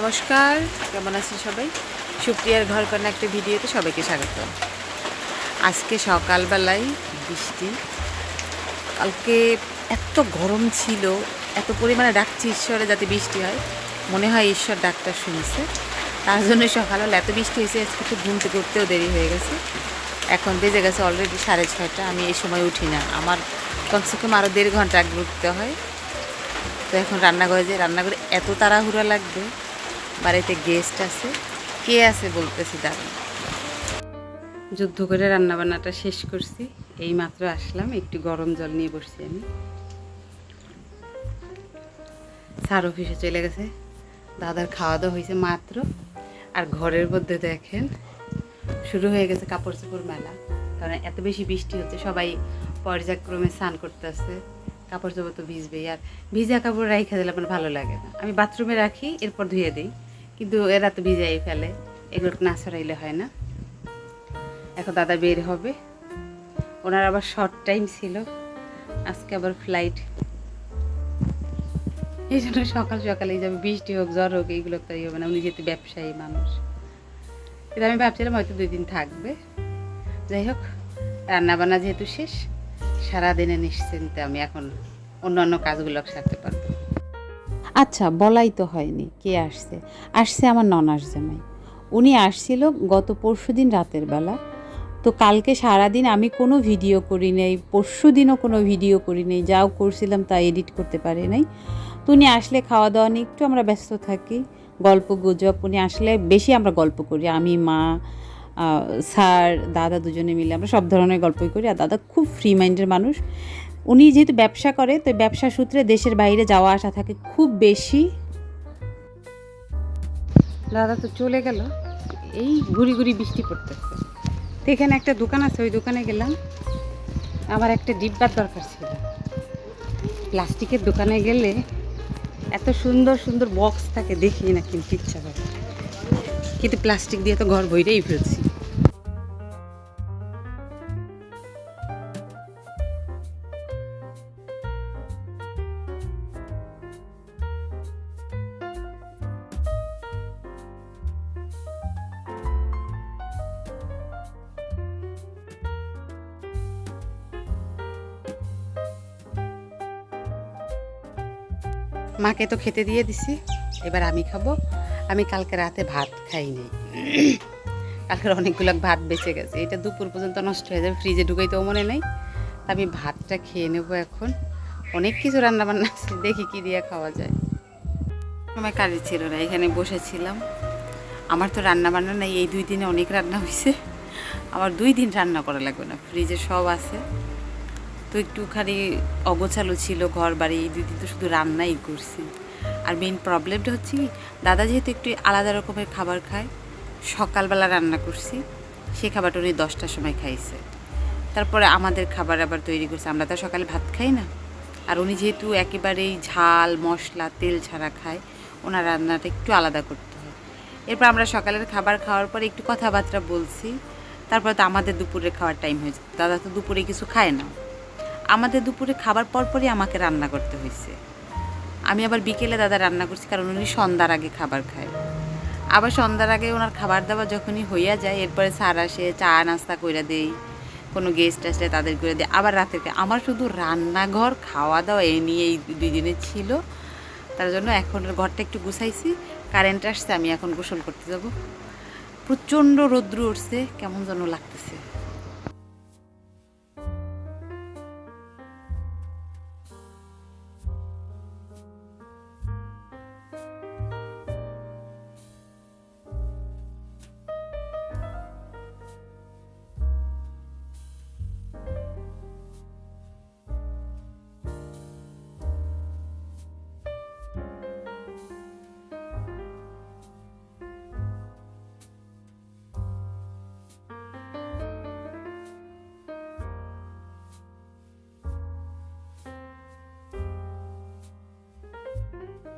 নমস্কার, কেমন আছেন সবাই? সুপ্রিয়ার ঘর কন্যা একটা ভিডিওতে সবাইকে স্বাগত। আজকে সকালবেলায় বৃষ্টি। কালকে এত গরম ছিল, এত পরিমাণে ডাকছি ঈশ্বরে যাতে বৃষ্টি হয়। মনে হয় ঈশ্বর ডাক্তার শুনছে। তার জন্য সকালবেলা এত বৃষ্টি হয়েছে, আজকে তো ঘুম থেকে উঠতেও দেরি হয়ে গেছে। এখন বেজে গেছে অলরেডি সাড়ে ছয়টা, আমি এই সময় উঠি না। আমার কমসে কম আরও দেড় ঘণ্টা আগে উঠতে হয়। তো এখন রান্নাঘরে যে রান্নাঘরে এত তাড়াহুড়া লাগবে। বাড়িতে গেস্ট আছে। কে আছে বলতেছি, দাঁড়ান। যুদ্ধ করে রান্নাবান্নাটা শেষ করছি। এই মাত্র আসলাম, একটু গরম জল নিয়ে বসছি আমি। স্যার অফিসে চলে গেছে। দাদার খাওয়া দাওয়া হয়েছে মাত্র। আর ঘরের মধ্যে দেখেন, শুরু হয়ে গেছে কাপড় চোপড় মেলা। কারণ এত বেশি বৃষ্টি হচ্ছে, সবাই পর্যায়ক্রমে স্নান করতে আসছে। কাপড় চোপড় তো ভিজবেই। আর ভিজা কাপড় রাইখা দিলে আমার ভালো লাগে না। আমি বাথরুমে রাখি, এরপর ধুয়ে দিই। কিন্তু এরা তো ভিজাই ফেলে। এগুলো না ছড়াইলে হয় না। এখন দাদা বের হবে। ওনার আবার শর্ট টাইম ছিল। আজকে আবার ফ্লাইট এই জন্য সকাল সকালেই যাবে বৃষ্টি হোক, জ্বর হোক, এইগুলো তো হবে না। উনি যেহেতু ব্যবসায়ী মানুষ। কিন্তু আমি ভাবছিলাম হয়তো দুই দিন থাকবে। যাই হোক, রান্নাবান্না যেহেতু শেষ সারাদিনে নিশ্চিন্তে আমি এখন অন্য অন্য কাজগুলো সারতে পারব। আচ্ছা বলাই তো হয়নি কে আসছে। আসছে আমার ননাস জামাই। উনি আসছিল গত পরশু দিন রাতের বেলা। তো কালকে সারাদিন আমি কোনো ভিডিও করি নাই, পরশু দিনও কোনো ভিডিও করি নাই, যাও করছিলাম তা এডিট করতে পারি নাই। তো উনি আসলে খাওয়া দাওয়া নিয়ে একটু আমরা ব্যস্ত থাকি, গল্প গুজব, উনি আসলে বেশি আমরা গল্প করি। আমি, মা স্যার, দাদা দুজনে মিলে আমরা সব ধরনের গল্পই করি। আর দাদা খুব ফ্রি মাইন্ডের মানুষ। উনি যেহেতু ব্যবসা করে, তো ব্যবসা সূত্রে দেশের বাইরে যাওয়া আসা থাকে খুব বেশি। দাদা তো চলে গেল। এই ঘুরি ঘুরি বৃষ্টি পড়তেছে। এখানে একটা দোকান আছে, ওই দোকানে গেলাম। আমার একটা ডিব্বার দরকার ছিল। প্লাস্টিকের দোকানে গেলে এত সুন্দর সুন্দর বক্স থাকে, দেখি না কিন্তু ইচ্ছা করে। কিন্তু প্লাস্টিক দিয়ে তো ঘর বইরেই ফেলছি। মাকে তো খেতে দিয়ে দিছি, এবার আমি খাব। আমি কালকে রাতে ভাত খাইনি। কালকের অনেকগুলো ভাত বেঁচে গেছে। এটা দুপুর পর্যন্ত নষ্ট হয়ে যাবে ফ্রিজে ঢুকাইতেও মনে নেই। আমি ভাতটা খেয়ে নেব এখন। অনেক কিছু রান্না বান্না আছে, দেখি কি দিয়ে খাওয়া যায়। সময় কাজে ছিল না, এখানে বসেছিলাম। আমার তো রান্না বান্না নাই, এই দুই দিনে অনেক রান্না হয়েছে আমার দুই দিন রান্না করা লাগবে না ফ্রিজে সব আছে। তো একটুখানি অগোছালো ছিল ঘর বাড়ি দুই তো শুধু রান্নাই করছি। আর মেন প্রবলেমটা হচ্ছে কি, দাদা যেহেতু একটু আলাদা রকমের খাবার খায়, সকালবেলা রান্না করছি, সে খাবারটা উনি দশটার সময় খাইছে। তারপরে আমাদের খাবার আবার তৈরি করছে, আমরা তো সকালে ভাত খাই না। আর উনি যেহেতু একেবারেই ঝাল, মশলা, তেল ছাড়া খায়, ওনার রান্নাটা একটু আলাদা করতে হয়। এরপর আমরা সকালের খাবার খাওয়ার পরে একটু কথাবার্তা বলছি, তারপরে তো আমাদের দুপুরে খাওয়ার টাইম হয়েছে দাদা তো দুপুরে কিছু খায় না। আমাদের দুপুরে খাবার পরপরই আমাকে রান্না করতে হয়েছে আমি আবার বিকেলে দাদা রান্না করছি, কারণ উনি সন্ধ্যার আগে খাবার খায়। আবার সন্ধ্যার আগে ওনার খাবার দাবার যখনই হইয়া যায়, এরপরে স্যার আসে, চা, নাস্তা করে দেই, কোনো গেস্ট আসলে তাদের করে দেয় আবার রাতে আমার শুধু রান্নাঘর খাওয়া দাওয়া এ নিয়ে এই দুই দিনে ছিল। তার জন্য এখন ঘরটা একটু গুছাইছি। কারেন্ট আসছে, আমি এখন গোসল করতে যাব। প্রচণ্ড রৌদ্র উঠছে, কেমন যেন লাগতেছে।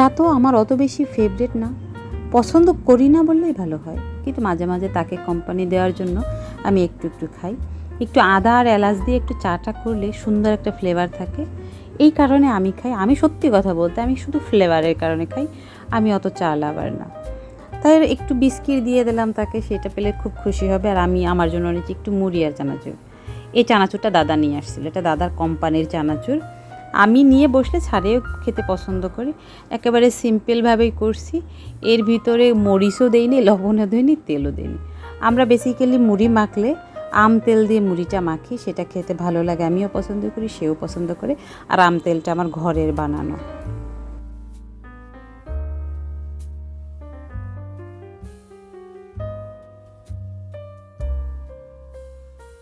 চা তো আমার অত বেশি ফেভারেট না। পছন্দ করি না বললেই ভালো হয়। কিন্তু মাঝে মাঝে তাকে কোম্পানি দেওয়ার জন্য আমি একটু একটু খাই। একটু আদা আর এলাচ দিয়ে একটু চাটা করলে সুন্দর একটা ফ্লেভার থাকে। এই কারণে আমি খাই। আমি সত্যি কথা বলতে আমি শুধু ফ্লেভারের কারণে খাই। আমি অত চা লাভার না। তাই একটু বিস্কিট দিয়ে দিলাম তাকে, সেটা পেলে খুব খুশি হবে। আর আমি আমার জন্য নিচ্ছি একটু মুড়ি আর চানাচুর। এই চানাচুরটা দাদা নিয়ে আসছিল। এটা দাদার কোম্পানির চানাচুর। আমি নিয়ে বসলে ছাড়েও খেতে পছন্দ করি। একেবারে সিম্পলভাবেই করছি। এর ভিতরে মরিচও দেইনি, লবণও দিইনি, তেলও দিইনি। আমরা বেসিক্যালি মুড়ি মাখলে আম তেল দিয়ে মুড়িটা মাখি, সেটা খেতে ভালো লাগে, আমিও পছন্দ করি, সেও পছন্দ করে। আর আম তেলটা আমার ঘরের বানানো।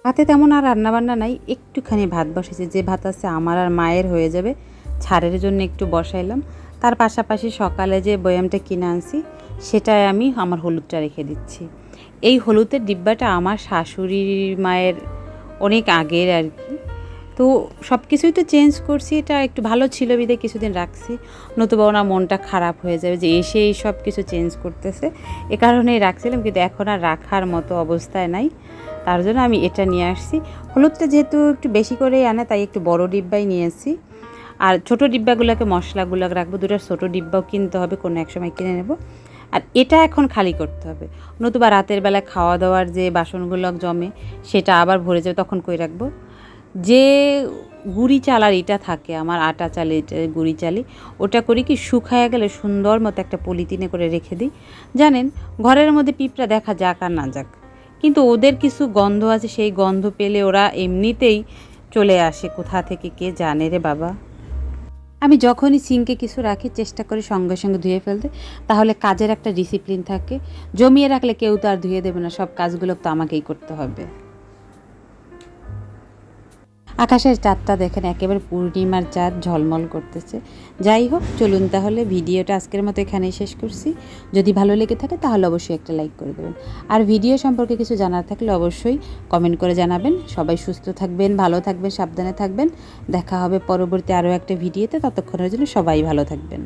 ভাতে তেমন আর রান্নাবান্না নাই, একটুখানি ভাত বসেছে। যে ভাত আছে আমার আর মায়ের হয়ে যাবে, ছাড়ের জন্য একটু বসাইলাম। তার পাশাপাশি সকালে যে বয়ামটা কিনে আনছি, সেটায় আমি আমার হলুদটা রেখে দিচ্ছি। এই হলুদের ডিব্বাটা আমার শাশুড়ি মায়ের অনেক আগের আর কি। তো সব কিছুই তো চেঞ্জ করছি, এটা একটু ভালো ছিল বিদে, কিছুদিন রাখছি। নতুবা ওনার মনটা খারাপ হয়ে যাবে যে এসে এই সব কিছু চেঞ্জ করতেছে। এ কারণেই রাখছিলাম, কিন্তু এখন আর রাখার মতো অবস্থায় নাই। তার জন্য আমি এটা নিয়ে আসছি। হলুদটা যেহেতু একটু বেশি করেই আনে, তাই একটু বড় ডিব্বাই নিয়ে এসেছি আর ছোটো ডিব্বাগুলোকে মশলাগুলো রাখব, দুটো ছোটো ডিব্বাও কিনতে হবে, কোনো এক সময় কিনে নেব। আর এটা এখন খালি করতে হবে। নতুবা রাতের বেলা খাওয়া দাওয়ার যে বাসনগুলো জমে, সেটা আবার ভরে যাবে, তখন কই রাখব? যে গুড়ি চাল আর এটা থাকে, আমার আটা চালে গুড়ি চালি, ওটা করি কি শুকায়া গেলে সুন্দর মতো একটা পলিথিনে করে রেখে দিই। জানেন, ঘরের মধ্যে পিঁপড়া দেখা যাক আর না যাক। কিন্তু ওদের কিছু গন্ধ আছে, সেই গন্ধ পেলে ওরা এমনিতেই চলে আসে। কোথা থেকে কে জানে রে বাবা? আমি যখনই সিঙ্কে কিছু রাখি, চেষ্টা করি সঙ্গে সঙ্গে ধুয়ে ফেলতে। তাহলে কাজের একটা ডিসিপ্লিন থাকে। জমিয়ে রাখলে কেউ তো আর ধুয়ে দেবে না, সব কাজগুলো তো আমাকেই করতে হবে। আকাশের চাঁদটা দেখেন, একেবারে পূর্ণিমার চাঁদ ঝলমল করতেছে। যাই হোক, চলুন তাহলে ভিডিওটা আজকের মতো এখানেই শেষ করছি। যদি ভালো লেগে থাকে তাহলে অবশ্যই একটা লাইক করে দেবেন। আর ভিডিও সম্পর্কে কিছু জানার থাকলে অবশ্যই কমেন্ট করে জানাবেন। সবাই সুস্থ থাকবেন, ভালো থাকবেন, সাবধানে থাকবেন। দেখা হবে পরবর্তী আরও একটা ভিডিওতে। ততক্ষণের জন্য সবাই ভালো থাকবেন।